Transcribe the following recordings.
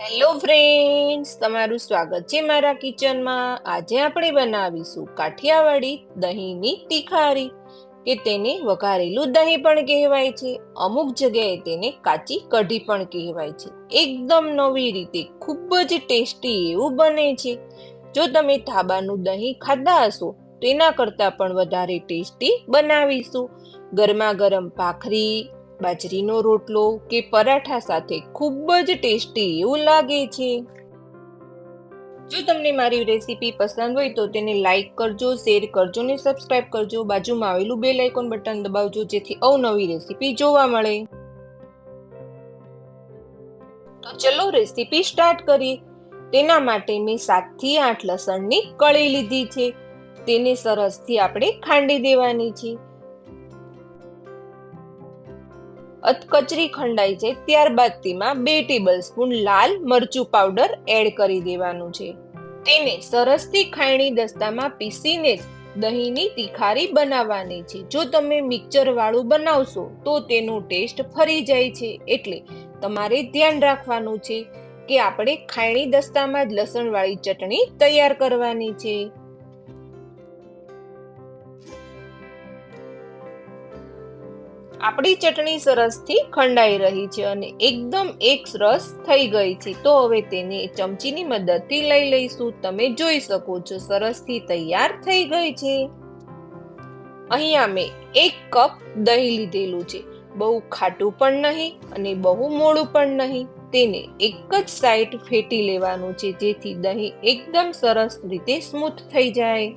Hello friends તમારું સ્વાગત છે મારા કિચનમાં આજે આપણે બનાવીશું કાઠિયાવાડી દહીંની તીખારી, કે તેને વઘારેલું દહીં પણ કહેવાય છે. અમુક જગ્યાએ તેને કાચી કઢી પણ કહેવાય છે. એકદમ નવી રીતે ખૂબ જ ટેસ્ટી એવું બને છે. જો તમે ધાબાનું દહીં ખાધા હશો તેના કરતાં પણ વધારે ટેસ્ટી બનાવીશું. ગરમા ગરમ ભાખરી બાજરીનો રોટલો કે પરાઠા સાથે ખૂબ જ ટેસ્ટી એવું લાગે છે. જો તમને મારી રેસીપી પસંદ હોય તો તેને લાઈક કરજો, શેર કરજો ને સબસ્ક્રાઇબ કરજો. બાજુમાં આવેલું બેલ આઇકોન બટન દબાવજો જેથી અવનવી રેસીપી જોવા મળે. તો ચલો રેસીપી સ્ટાર્ટ કરીએ. તેના માટે મેં સાતથી આઠ લસણની કળી લીધી છે. તેને સરસથી આપણે ખાંડી દેવાની છે. અધકચરી ખંડાય છે, ત્યારબાદ તેમાં બે ટેબલ સ્પૂન લાલ મરચું પાવડર એડ કરી દેવાનું છે. તેને સરસથી ખાયણી દસ્તામાં પીસીને જ દહીંની તીખારી બનાવવાની છે. જો તમે મિક્સર વાળું બનાવશો, તો તેનો ટેસ્ટ ફરી જાય છે. એટલે તમારે ધ્યાન રાખવાનું છે કે આપણે ખાયણી દસ્તામાં જ લસણવાળી ચટણી તૈયાર કરવાની છે. આપણી ચટણી સરસથી ખંડાઈ રહી છે અને એકદમ એક રસ થઈ ગઈ છે. તો હવે તેને ચમચીની મદદથી લઈ લઈશું. તમે જોઈ શકો છો, સરસથી તૈયાર થઈ ગઈ છે. અહીંયા મેં એક કપ દહીં લીધેલું છે. બહુ ખાટું પણ નહીં અને બહુ મોડું પણ નહીં. તેને એક જ સાઈડ ફેટી લેવાનું છે જેથી દહીં એકદમ સરસ રીતે સ્મૂથ થઈ જાય.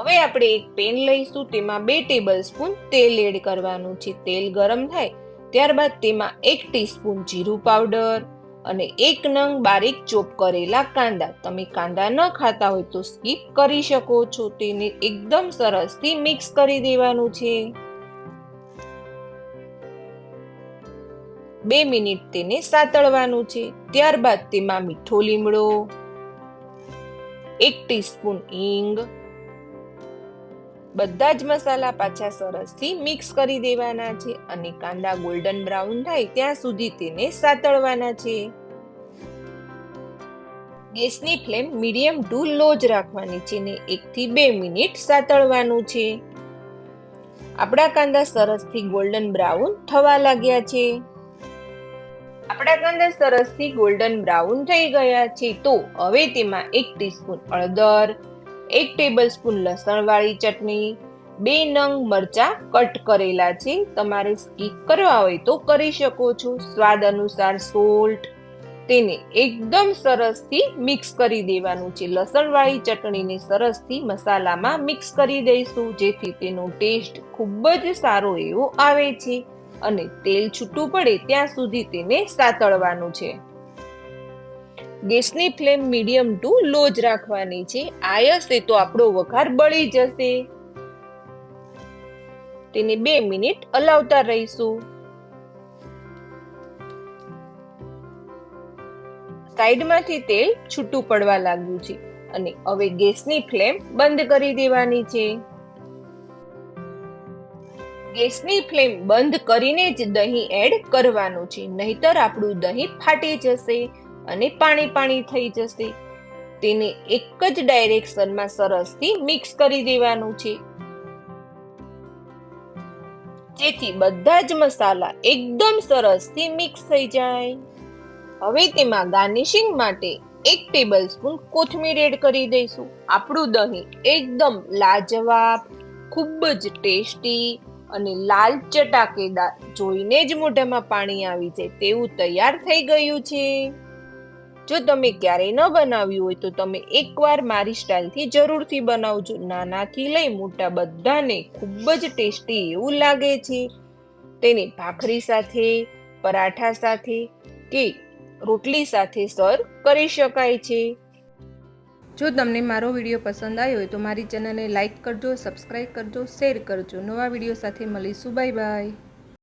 હવે આપણે એક પેન લઈશું, તેમાં બે ટેબલ સ્પૂન તેલ એડ કરવાનું છે. તેલ ગરમ થાય ત્યારબાદ તેમાં એક ટીસ્પૂન જીરું પાવડર અને એક નંગ બારીક ચોપ કરેલા કાંદા. તમે કાંદા ન ખાતા હોય તો સ્કીપ કરી શકો છો. તેને એકદમ સરસથી મિક્સ કરી દેવાનું છે. બે મિનિટ તેને સાતળવાનું છે. ત્યારબાદ તેમાં મીઠો લીમડો, એક ટીસ્પૂન હિંગ બધા જ મસાલા પાછા સરસથી મિક્સ કરી દેવાના છે અને કાંદા ગોલ્ડન બ્રાઉન થાય ત્યાં સુધી તેને સાતળવાના છે. ગેસની ફ્લેમ મીડિયમ ટુ લો જ રાખવાની છે ને એકથી બે મિનિટ સાતળવાનું છે. આપણા કાંદા સરસથી ગોલ્ડન બ્રાઉન થવા લાગ્યા છે. આપણા કાંદા સરસથી ગોલ્ડન બ્રાઉન થઈ ગયા છે તો હવે તેમાં એક ટીસ્પૂન હળદર એક ટેબલ સ્પૂન લસણવાળી ચટણી, બે નંગ મરચા કટ કરેલા છે. તમારે સ્કીપ કરવા હોય તો કરી શકો છો. સ્વાદ અનુસાર સોલ્ટ તેને એકદમ સરસથી મિક્સ કરી દેવાનું છે. લસણવાળી ચટણીને સરસથી મસાલામાં મિક્સ કરી દઈશું, જેથી તેનો ટેસ્ટ ખૂબ જ સારો એવો આવે છે અને તેલ છૂટું પડે ત્યાં સુધી તેને સાતળવાનું છે. ગેસની ફ્લેમ મીડિયમ ટુ લો જ રાખવાની છે. આયસે તો આપણો વઘાર બળી જશે. તેને બે મિનિટ હલાવતા રહીશું. સાઈડમાંથી તેલ છૂટું પડવા લાગ્યું છે અને હવે ગેસની ફ્લેમ બંધ કરી દેવાની છે. ગેસની ફ્લેમ બંધ કરીને જ દહીં એડ કરવાનું છે, નહીતર આપણું દહીં ફાટી જશે. અને પાણી પાણી થઈ જશે. તેને એક જ ડાયરેક્શનમાં સરસથી મિક્સ કરી દેવાનું છે. જેથી બધા જ મસાલા એકદમ સરસથી મિક્સ થઈ જાય. હવે તેમાં ગાર્નિશિંગ માટે એક ટેબલ સ્પૂન કોથમીર એડ કરી દઈશું. આપણું દહીં એકદમ લાજવાબ, ખૂબ જ ટેસ્ટી અને લાલ ચટાકેદાર જોઈને જ મોઢામાં પાણી આવી જાય તેવું તૈયાર થઈ ગયું છે. જો તમે ક્યારેય ન બનાવ્યું હોય તો તમે એકવાર મારી સ્ટાઇલથી જરૂરથી બનાવજો. નાનાથી લઈ મોટા બધાને ખૂબ જ ટેસ્ટી એવું લાગે છે. તેને ભાખરી સાથે, પરાઠા સાથે કે રોટલી સાથે સર્વ કરી શકાય છે. જો તમને મારો વીડિયો પસંદ આવ્યો હોય તો મારી ચેનલને લાઇક કરજો સબસ્ક્રાઈબ કરજો, શેર કરજો. નવા વીડિયો સાથે મળીશું. Bye bye.